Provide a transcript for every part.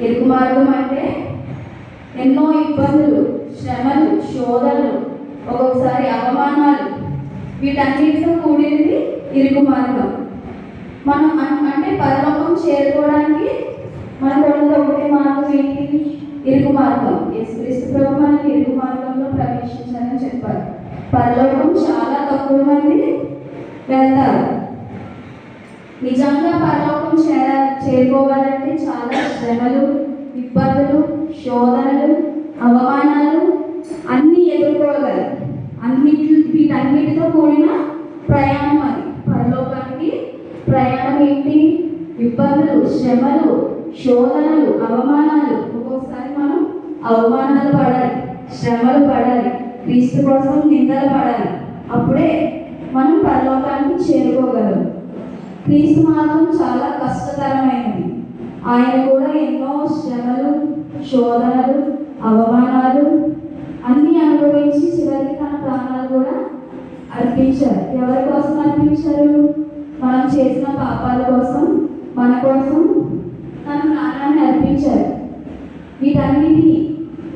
ఇరుకు మార్గం అంటే ఎన్నో ఇబ్బందులు శ్రమలు శోధనలు ఒక్కొక్కసారి అవమానాలు. వీటన్నిటితో కూడినది ఇరుకు మార్గం. మనం అంటే పరలోకం చేరుకోవడానికి మనకు ఉన్న ఒకటే మార్గం ఏంటి? ఇరుకు మార్గం. యేసుక్రీస్తు ప్రభు మనకి ఇరుకు మార్గంలో ప్రవేశించాలని చెప్పారు. పరలోకం చాలా తక్కువ మంది వెళ్తారు. నిజంగా పరలోకం చేరాలి చేరుకోవాలంటే చాలా శ్రమలు ఇబ్బందులు శోధనలు అవమానాలు అన్నీ ఎదుర్కోగలరు అన్నిటి వీటన్నిటితో కూడిన ప్రయాణం అది. పరలోకానికి ప్రయాణం ఏంటి? ఇబ్బందులు శ్రమలు శోధనలు అవమానాలు. ఒక్కొక్కసారి మనం అవమానాలు పడాలి శ్రమలు పడాలి క్రీస్తు కోసం నిందలు పడాలి. అప్పుడే మనం పరలోకానికి చేరుకోగలం. క్రీస్తు మార్గం చాలా కష్టతరమైనది. ఆయన కూడా ఎన్నో శ్రమలు శోధనలు అవమానాలు అన్నీ అనుభవించి చివరికి తన ప్రాణాలు కూడా అర్పించారు. ఎవరి కోసం అర్పించారు? మనం చేసిన పాపాల కోసం మన కోసం తన ప్రాణాన్ని అర్పించారు. వీటన్నిటిని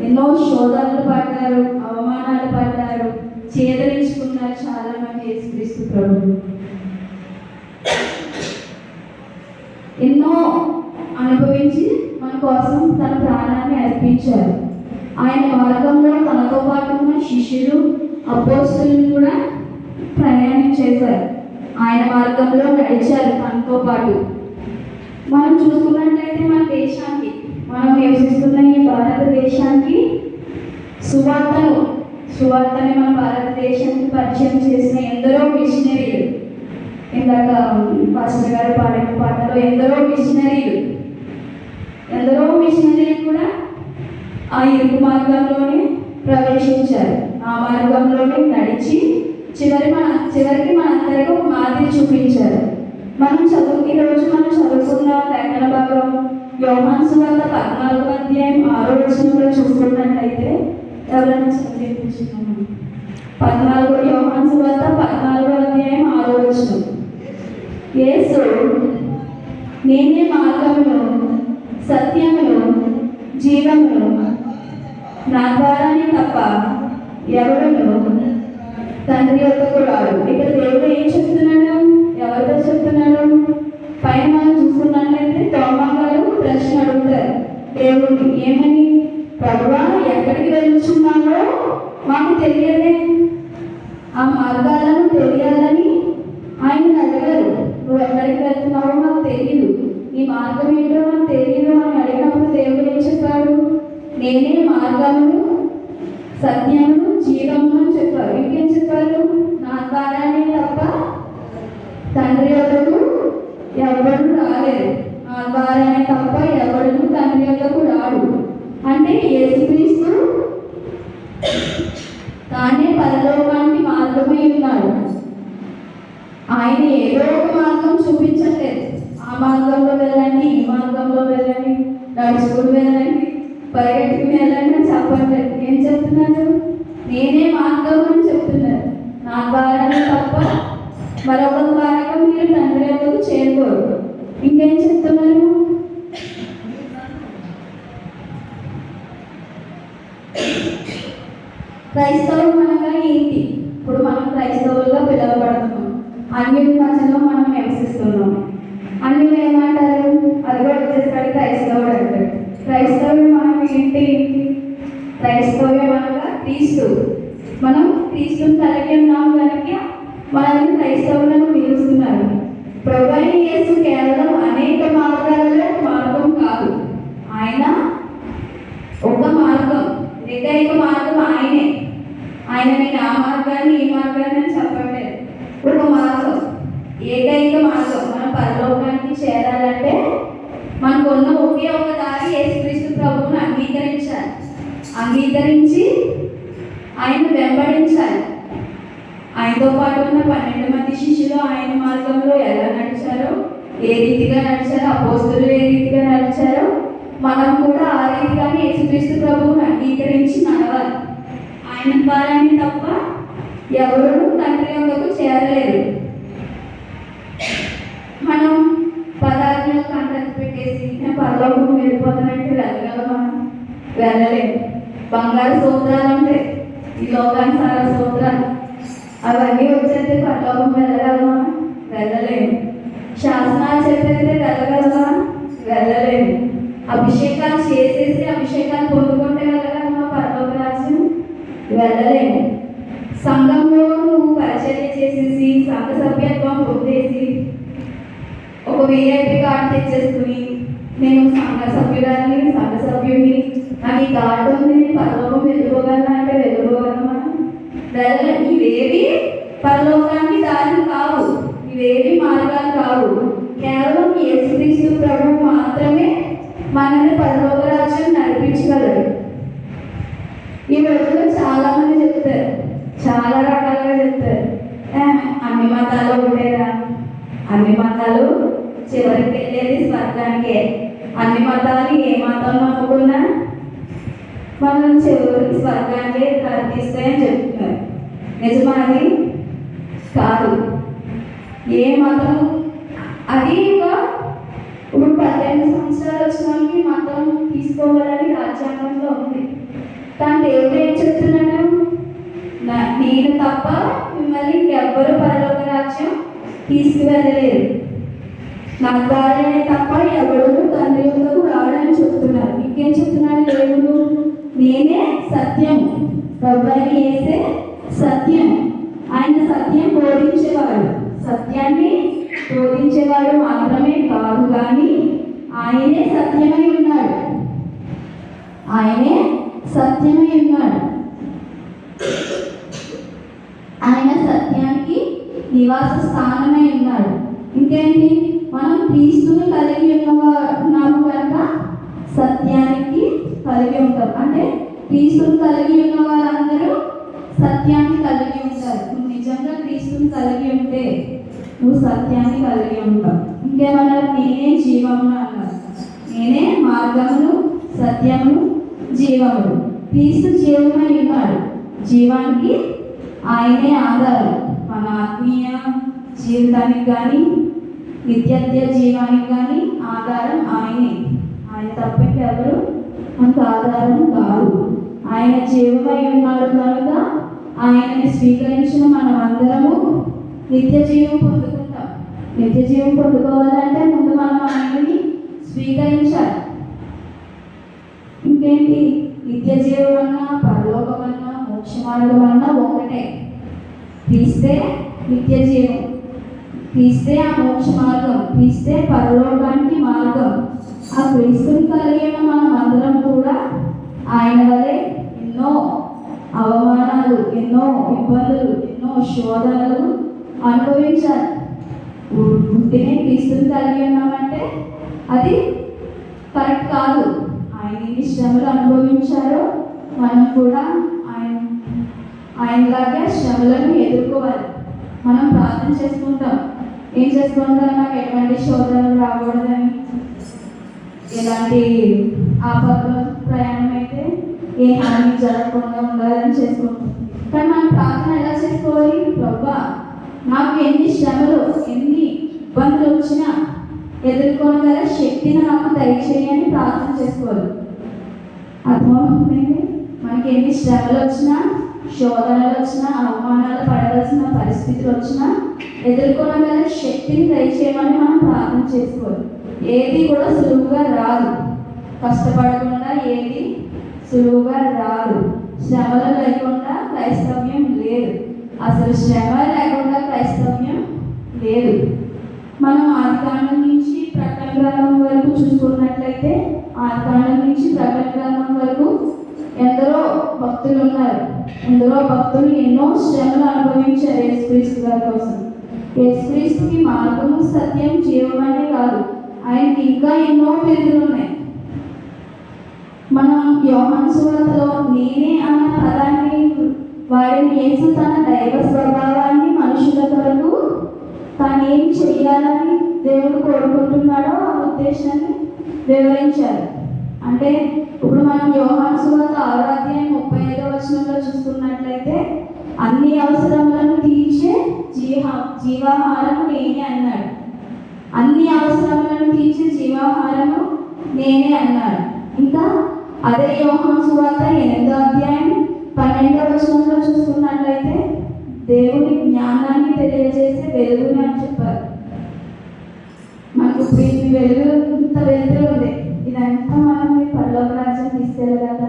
ఎన్నో శోధనలు పడ్డారు అవమానాలు పడ్డారు చేదరించుకున్నారు చాలా మంది యేసుక్రీస్తు ప్రభు ఎన్నో అనుభవించి మన కోసం తన ప్రాణాన్ని అర్పించారు. ఆయన మార్గంలో తనతో పాటు ఉన్న శిష్యులు అపోస్తులను కూడా ప్రయాణం చేశారు. ఆయన మార్గంలో నడిచారు తనతో పాటు. మనం చూసుకున్నట్లయితే మన దేశానికి మనం నివసిస్తున్న ఈ భారతదేశానికి సువార్తను సువార్తని మన భారతదేశానికి పరిచయం చేసిన ఎందరో మిషనరీలు. ఇందాక పాస్టర్ గారు పాడిన పాటలో ఎందరో మిషనరీ ఎందరో మిషనరీలు కూడా ఆ ఇరుకు మార్గంలోనే ప్రవేశించారు. ఆ మార్గంలోనే నడిచి చివరి మన చివరికి మనందరికీ ఒక మాదిరి చూపించారు. మనం చదువు ఈరోజు మనం చదువుకున్న లేఖన భాగం యోహాన్సు వల్ల పద్నాలుగు అధ్యాయం ఆరో వచనంలో చూసుకున్నట్లయితే ఎవరైనా చదివించుకున్నాము పద్నాలుగు యోహాన్సు వల్ల పద్నాలుగో అధ్యాయం ఆరో వచనం. యేసు నేనే మార్గమును సత్యమును జీవమును నా ద్వారానే తప్ప ఎవరును తండ్రి యొక్కకు రాడు ఇక్కడ దేవుడు ఏం చెప్తున్నాడు? ఎవరితో చెప్తున్నాడు? పైన మనం చూసుకున్నట్లయితే తోమా గారు ప్రశ్న అడుగుతారు. దేవుడిని ఏమని? ప్రభువా ఎక్కడికి వెళ్తున్నామో మాకు తెలియదే. ఆ మార్గాలను తెలియాలని ఆయన అడిగారు. నువ్వు ఎక్కడికి వెళ్తున్నావో మాకు తెలియదు ఈ మార్గం ఏంటో నేనే మార్గమును సత్యమును జీవమును అని చెప్పారు. ఇంకేం చెప్పారు? నా ద్వారానే తప్ప తండ్రి వద్దకు ఎవరు రాలేదు. నా ద్వారానే తప్ప ఎవరు తండ్రి వద్దకు రాడు. అంటే యేసుక్రీస్తు తానే పరలోకానికి మార్గమై ఉన్నాడు. ఆయన ఏదో ఒక మార్గం చూపించట్లేదు. ఆ మార్గంలో వెళ్ళండి ఈ మార్గంలో వెళ్ళండి నడుచుకుని వెళ్ళండి. పరిగెత్తుకుని వెళ్ళండి చెప్పండి. ఏం చెప్తున్నారు? నేనే మార్గం అని చెప్తున్నారు నా ద్వారానే తప్ప మరొక ద్వారా మీరు తండ్రి యొక్కకు చేరుకోరు ఇంకేం చెప్తున్నారు క్రైస్తవం అనగా ఏంటి ఇప్పుడు మనం క్రైస్తవులుగా పిలువబడుతున్నాం అన్ని మధ్యలో మనం నివసిస్తున్నాం అన్ని ఏమంటారు అది కూడా వచ్చేసరికి క్రైస్తవుడు అంటారు క్రైస్తవుడు మనం ఏంటి క్రైస్తవ్యం అనగా క్రీస్తు మనం క్రీస్తుని కలిగి ఉన్నాం కనుక మనల్ని క్రైస్తవులను పిలుస్తున్నారు ప్రభు యేసు కేవలం అనేక మార్గాలలో మార్గం కాదు ఆయన ఒక మార్గం ఏకైక మార్గం ఆయనే ఆయన నేను ఆ మార్గాన్ని ఈ మార్గాన్ని అని చెప్పట్లేదు ఒక మార్గం ఏకైక మార్గం మనం పరలోకానికి చేరాలంటే మనకు ఉన్న ఒకే ఒక దారి యేసుక్రీస్తు ప్రభువును అంగీకరించాలి. అంగీకరించి ఆయన వెంబడించాలి. ఆయనతో పాటు ఉన్న పన్నెండు మంది శిష్యులు ఆయన మార్గంలో ఎలా నడిచారో ఏ రీతిగా నడిచారో అపోస్తులు ఏ రీతిగా నడిచారో మనం కూడా ఆ రీతిగానే యేసుక్రీస్తు ప్రభువును అంగీకరించి నడవాలి. ఆయన ద్వారానే తప్ప ఎవరు తండ్రి యొక్కకు చేరలేరు. మనం పదార్థం యొక్క పెట్టేసి పరలోకం వెళ్ళిపోతానంటే వెళ్ళగలమా వెళ్ళలేము బంగారు సూత్రాలు అంటే ఈ లోకానుసార సూత్రాలు అవన్నీ వచ్చేస్తే పరలోకం వెళ్ళగలమా వెళ్ళలేము శాసనాలు చెప్పేస్తే వెళ్ళగలమా వెళ్ళలేము అభిషేకాలు చేసేసి అభిషేకాలు పొందుకుంటే వెళ్ళగలమా పరలోక రాజ్యం? వెళ్ళలేము సంఘంలో నువ్వు పరిచర్య చేసేసి సంఘ సభ్యత్వం పొందేసి ఒక విఐపి కార్డు తెచ్చేసుకుని నేను సంఘ సభ్యురాలని సంఘ సభ్యుడిని. నాకు ఈ నేను పరలోకం వెళ్ళిపోగలను అంటే వెళ్ళిపోగలమా వెళ్ళలేం. ఇవేవి పరలోకానికి దారులు కావు. ఇవేవి మార్గాలు కావు. కేవలం యేసుక్రీస్తు ప్రభు మాత్రమే మనల్ని పరలోక రాజ్యం నడిపించగలరు ఈ రోజుల్లో చాలా మంది చెప్తారు. చాలా రకాలుగా చెప్తారు. అన్ని మతాలు ఉండేరా అన్ని మతాలు చివరికి వెళ్ళేది స్వర్గానికే. అన్ని మతాలు ఏ మతం నమ్ముకున్నా మనం చివరికి స్వర్గానికే తీస్తాయని చెప్తున్నారు నిజమాది కాదు. ఏ మతం అది ఇంకా ఇప్పుడు పద్దెనిమిది సంవత్సరాలు వచ్చిన వాళ్ళకి మతం తీసుకోవాలని రాజ్యాంగంలో ఉంది. కానీ దేవుడు ఏం చెప్తున్నాడు? నా- నేను తప్ప మిమ్మల్ని ఎవ్వరు పరలోక రాజ్యం తీసుకువెళ్ళలేదు. నా ద్వారానే తప్ప ఎవరు తండ్రి వద్దకు రావడానికి చెప్తున్నారు. ఇంకేం చెప్తున్నాడు దేవుడు? నేనే సత్యం. ప్రభుని వేసే సత్యం. ఆయన సత్యం బోధించేవాడు. సత్యాన్ని బోధించేవాడు మాత్రమే కాదు కానీ ఆయనే సత్యమై ఉన్నాడు ఆయనే సత్యమై ఉన్నాడు ఆయన సత్యానికి నివాస స్థానమై ఉన్నాడు ఇంకేంటి క్రీస్తుని కలిగి ఉన్నవా- ఉన్నాము కనుక సత్యానికి కలిగి ఉంటాం అంటే క్రీస్తుని కలిగి ఉన్న వారందరూ సత్యాన్ని కలిగి ఉంటారు. నువ్వు నిజంగా క్రీస్తుని కలిగి ఉంటే నువ్వు సత్యాన్ని కలిగి ఉంటావు. ఇంకేమన్నారు? నేనే జీవమును అన్నారు. నేనే మార్గమును సత్యమును జీవమును. క్రీస్తు జీవమై ఉన్నాడు. జీవానికి ఆయనే ఆధారం. మన ఆత్మీయ జీవితానికి కానీ నిత్యత్య జీవానికి కానీ ఆధారం ఆయనే. ఆయన తప్పటి ఎవరు? మనకు ఆధారం కాదు. ఆయన జీవమై ఉన్నాడు కనుక ఆయనని స్వీకరించిన మనం అందరము నిత్య జీవం పొందుకుంటాం. నిత్య జీవం పొందుకోవాలంటే ముందు మనం ఆయనని స్వీకరించాలి. ఇంకేంటి? నిత్య జీవం అన్నా పరలోకం అన్నా మోక్ష మార్గం అన్నా ఒకటే. తీస్తే నిత్య జీవం. క్రీస్తే ఆ మోక్ష మార్గం క్రీస్తే పరలోకానికి మార్గం. ఆ క్రీస్తుని కలిగిన మనం అందరం కూడా ఆయన వలె ఎన్నో అవమానాలు ఎన్నో ఇబ్బందులు ఎన్నో శోధనలు అనుభవించాలి. పుట్టినే క్రీస్తుని కలిగి ఉన్నామంటే అది కరెక్ట్ కాదు. ఆయన ఎన్ని శ్రమలు అనుభవించారో మనం కూడా ఆయన ఆయనలాగే శ్రమలను ఎదుర్కోవాలి. మనం ప్రార్థన చేసుకుంటాం. ఏం చేసుకుంటాం నాకు ఎటువంటి శోధనలు రాకూడదని ఎలాంటి ఆపదలో ప్రయాణం అయితే ఏ హాని జరగకుండా ఉండాలని చేసుకుంటాం కానీ మనం ప్రార్థన ఎలా చేసుకోవాలి? ప్రభా నాకు ఎన్ని శ్రమలు ఎన్ని ఇబ్బందులు వచ్చినా ఎదుర్కొనగల శక్తిని నాకు దయచేయని ప్రార్థన చేసుకోవాలి. అర్థమవుతుంది మనకి ఎన్ని శ్రమలు వచ్చినా శోధనలు వచ్చినా అవమానాలు పడవలసిన పరిస్థితులు వచ్చినా ఎదుర్కొనగల శక్తిని దయచేయమని మనం ప్రార్థన చేసుకోవాలి. ఏది కూడా సులువుగా రాదు. కష్టపడకుండా ఏది సులువుగా రాదు. శ్రమలు లేకుండా క్రైస్తవ్యం లేదు. అసలు శ్రమ లేకుండా క్రైస్తవ్యం లేదు. మనం ఆదికాండం నుంచి ప్రకటన గ్రంథం వరకు చూసుకున్నట్లయితే ఆదికాండం నుంచి ప్రకటన గ్రంథం వరకు ఎందరో భక్తులు ఉన్నారు. ఎందరో భక్తులు ఎన్నో శ్రమలు అనుభవించారు యేసుక్రీస్తు గారి కోసం. యేసుక్రీస్తుకి మార్గము సత్యం జీవమనే కాదు. ఆయనకి ఇంకా ఎన్నో పేర్లు ఉన్నాయి. మనం యోహాన్ సువార్తలో నేనే అన్న పదాన్ని వాడిని యేసు తన దైవ స్వభావాన్ని మనుషుల కొరకు తాను ఏం చేయాలని దేవుడు కోరుకుంటున్నాడో ఆ ఉద్దేశాన్ని వివరించారు అంటే ఇప్పుడు మనం యోహాను సువార్త ఆరో అధ్యాయం ముప్పై ఐదో వచనంలో చూసుకున్నట్లయితే అన్ని అవసరములను తీర్చే జీవ జీవాహారం నేనే అన్నాడు. అన్ని అవసరములను తీర్చే జీవాహారము నేనే అన్నాడు. ఇంకా అదే యోహాను సువార్త ఎనిమిదో అధ్యాయం పన్నెండవ వచనంలో చూసుకున్నట్లయితే దేవుని జ్ఞానాన్ని తెలియజేసే వెలుగుని అని చెప్పారు. మనకు వెలుగు ఇంత వెలుగు ఉంది. ఇదంతా మనం ఈ పరలోక రాజ్యం తీసుకెళ్ళగలదా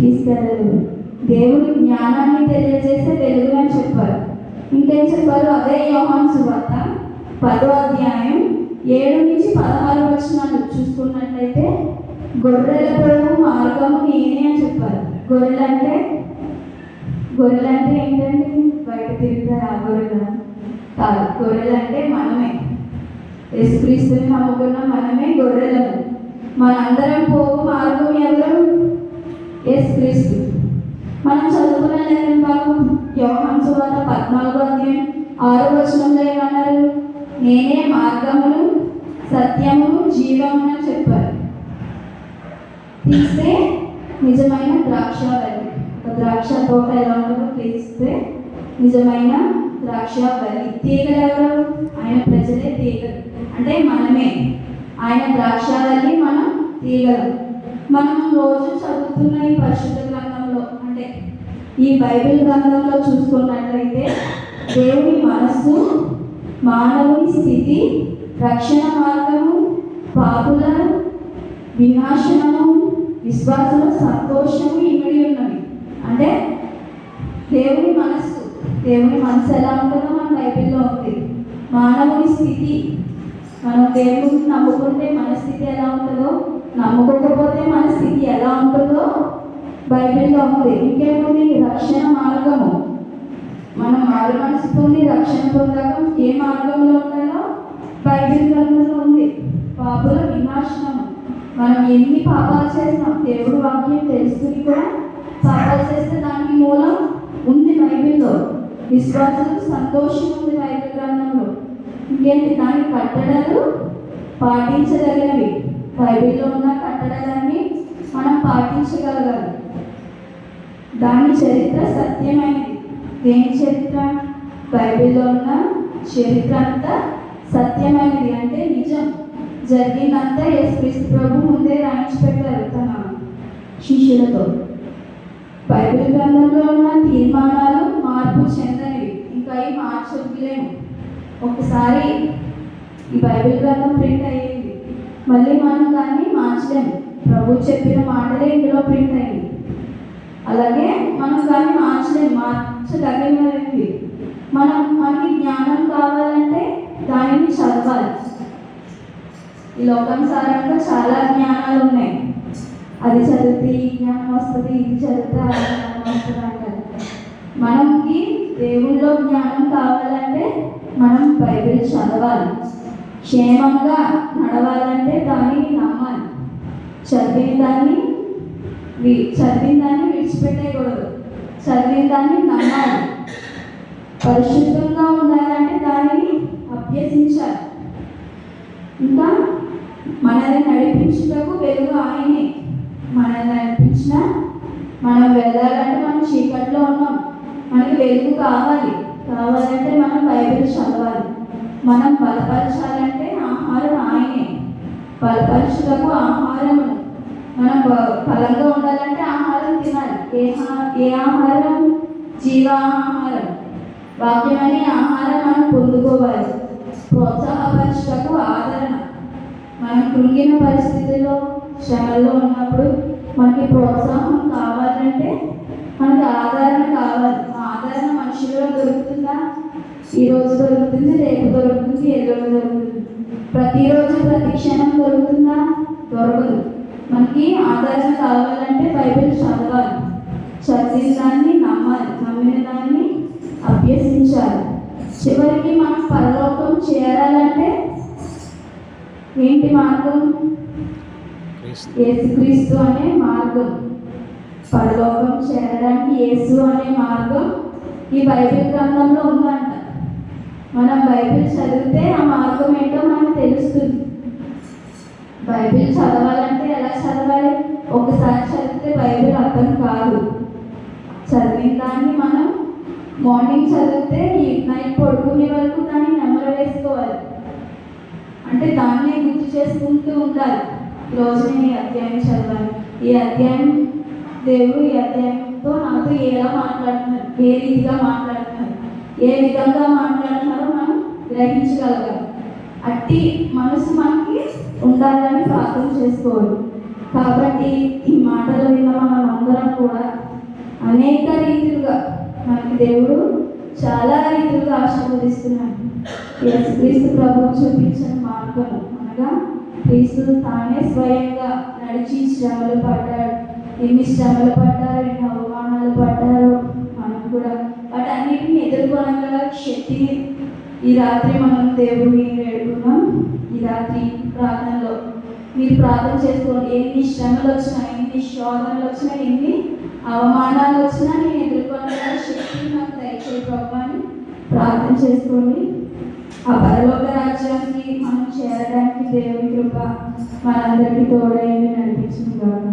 తీసుకెళ్ళలేదు. దేవుని జ్ఞానాన్ని తెలియజేసే వెలుగు అని చెప్పారు. ఇంకేం చెప్పారు? అదే యోహాన్ సువార్త పదో అధ్యాయం ఏడు నుంచి పదహారు వచనాలు. చూసుకున్నట్లయితే గొర్రెల పొడవు మార్గము నేనే అని చెప్పారు. గొర్రెలు అంటే? గొర్రెలు అంటే ఏంటండి? బయట తిరుగుతారు ఆ గొర్రెలు. కాదు గొర్రెలు అంటే మనమే. యేసుక్రీస్తుని నమ్ముకున్న మనమే గొర్రెలము మనందరం పోవు మార్గం ఎవరు? క్రీస్తు మనం చదువుకున్న లేఖన భాగం యోహాన్ సువార్త పద్నాలుగో అధ్యాయం ఆరు వచనంలో ఏమన్నారు? నేనే మార్గమును సత్యమును జీవమును అని చెప్పారు. తీస్తే నిజమైన ద్రాక్షావల్లి ఒక ద్రాక్ష తోట ఎలా ఉంటుందో తీస్తే నిజమైన ద్రాక్షావల్లి తీగలు ఎవరు? ఆయన ప్రజలే తీగలు. అంటే మనమే. ఆయన ద్రాక్షాలని మనం తీగలు మనం రోజు చదువుతున్న ఈ పరిశుద్ధ గ్రంథంలో అంటే ఈ బైబిల్ గ్రంథంలో చూసుకున్నట్లయితే దేవుని మనస్సు మానవుని స్థితి రక్షణ మార్గము పాపుల వినాశనము విశ్వాసం సంతోషము ఇమిడి ఉన్నవి. అంటే దేవుని మనస్సు దేవుని మనసు ఎలా ఉంటుందో మన బైబిల్లో ఉంది. మానవుని స్థితి మనం దేవుని నమ్ముకుంటే మన స్థితి ఎలా ఉంటుందో నమ్ముకోకపోతే మన స్థితి ఎలా ఉంటుందో బైబిల్లో ఉంది. ఇంకేముంది? రక్షణ మార్గము. మనం మారు మనసు పొంది రక్షణ పొందాక ఏ మార్గంలో ఉండాలో బైబిల్ గ్రంథంలో ఉంది. పాపుల వినాశనము మనం ఎన్ని పాపాలు చేసినాం దేవుడు వాక్యం తెలుసుకుని కూడా పాపాలు చేస్తే దానికి మూలం ఉంది బైబిల్లో. విశ్వాసం సంతోషం ఉంది బైబిల్ గ్రంథంలో. ఇంకేంటి దాని కట్టడలు పాటించగలిగినవి బైబిల్లో ఉన్న కట్టడలన్నీ మనం పాటించగలగాలి. దాని చరిత్ర సత్యమైనది. దేని చరిత్ర? బైబిల్లో ఉన్న చరిత్ర అంతా సత్యమైనది. అంటే నిజం. జరిగిందంతా యేసుక్రీస్తు ప్రభు ముందే రాయించి పెట్టారు తన శిష్యులతో. బైబిల్ గ్రంథంలో ఉన్న తీర్మానాలు మార్పు చెందనివి. ఇంకా ఏం మార్చలేము ఒకసారి ఈ బైబిల్ గ్రంథం ప్రింట్ అయ్యింది. మళ్ళీ మనం దాన్ని మార్చలేము. ప్రభు చెప్పిన మాటలే ఇందులో ప్రింట్ అయింది అలాగే మనం దాన్ని మార్చలేము. మార్చదగినది. మనం మనకి జ్ఞానం కావాలంటే దానిని చదవాలి. ఈ లోకం సారంగా చాలా జ్ఞానాలు ఉన్నాయి. అది చదివితే ఈ జ్ఞానం వస్తుంది ఇది చదివితే ఆ జ్ఞానం వస్తుంది అంటారు. మనకి దేవుళ్ళో జ్ఞానం కావాలంటే మనం బైబిల్ చదవాలి. క్షేమంగా నడవాలంటే దాన్ని నమ్మాలి. చదివిన దాన్ని చదివిన దాన్ని విడిచిపెట్టకూడదు. చదివిన దాన్ని నమ్మాలి. పరిశుద్ధంగా ఉండాలంటే దానిని అభ్యసించాలి. ఇంకా మనల్ని నడిపించుటకు వెలుగు ఆయనే. మనల్ని నడిపించిన మనం వెళ్ళాలంటే మనం చీకట్లో ఉన్నాం. మనకి వెలుగు కావాలి. కావాలంటే మనం బైబిల్ చదవాలి. మనం బలపరచాలంటే ఆహారం ఆయనే. బలపరచుటకు ఆహారం మనం బ- బలంగా ఉండాలంటే ఆహారం తినాలి. ఏ ఏ ఆహారం? జీవాహారం. వాక్యం ఆహారం మనం పొందుకోవాలి. ప్రోత్సాహపరచుటకు ఆదరణ. మనం కృంగిన పరిస్థితిలో శ్రమలో ఉన్నప్పుడు మనకి ప్రోత్సాహం కావాలి మనకి ఆదరణ కావాలి ఆ ఆదరణ మనుషుల్లో దొరుకుతుందా ఈ రోజు దొరుకుతుంది రేపు దొరుకుతుంది ఎల్లుండి దొరుకుతుంది? ప్రతిరోజు ప్రతి క్షణం దొరుకుతుందా? దొరకదు. మనకి ఆదరణ కావాలంటే బైబిల్ చదవాలి. చదివిన దాన్ని నమ్మాలి. నమ్మిన దాన్ని అభ్యసించాలి. చివరికి మనం పరలోకం చేరాలంటే ఏంటి మార్గం? యేసుక్రీస్తు అనే మార్గం. పరలోకం చేరడానికి యేసు అనే మార్గం ఈ బైబిల్ గ్రంథంలో ఉందంట. మనం బైబిల్ చదివితే ఆ మార్గం ఏంటో మనకు తెలుస్తుంది. బైబిల్ చదవాలంటే ఎలా చదవాలి? ఒకసారి చదివితే బైబిల్ అర్థం కాదు. చదివిన దాన్ని మనం మార్నింగ్ చదివితే నైట్ పడుకునే వరకు దాన్ని నెమరు వేసుకోవాలి. అంటే దాన్నే గుర్తు చేసుకుంటూ ఉండాలి. ఈరోజు నేను ఈ అధ్యాయం చదవాలి ఈ అధ్యాయం దేవుడు ఈ అధ్యాయంతో నాతో ఎలా మాట్లాడుతున్నారు? ఏ రీతిగా మాట్లాడుతున్నారు? ఏ విధంగా మాట్లాడుతున్నారు? గ్రహించగలగాలి అట్టి మనసు మనకి ఉండాలని ప్రార్థన చేసుకోవాలి. కాబట్టి ఈ మాటలు విన్న మనం అందరం కూడా అనేక రీతిలుగా మనకి దేవుడు చాలా రీతిలుగా ఆశీర్వదిస్తున్నాడు. క్రీస్తు ప్రభు చూపించిన మార్గం అనగా క్రీస్తు తానే స్వయంగా నడిచి శ్రమలు పడ్డాడు. ఎన్ని శ్రమలు పడ్డారు ఎన్ని అవమానాలు పడ్డారు మనం కూడా వాటన్నిటిని ఎదుర్కొనగల శక్తిని ఈ రాత్రి మనం దేవుడిని వేడుకున్నాం. ఈ రాత్రి ప్రార్థనలో మీరు ప్రార్థన చేసుకోండి. ఎన్ని శ్రమలు వచ్చినా ఎన్ని శోధనలు వచ్చినా ఎన్ని అవమానాలు వచ్చినా నేను ఎదుర్కొన్న శక్తిని నాకు దయచేయి ప్రభావాన్ని ప్రార్థన చేసుకోండి. ఆ పరలోక రాజ్యానికి మనం చేరడానికి దేవుని కృప మనందరికీ తోడైంది నడిపించింది కాదు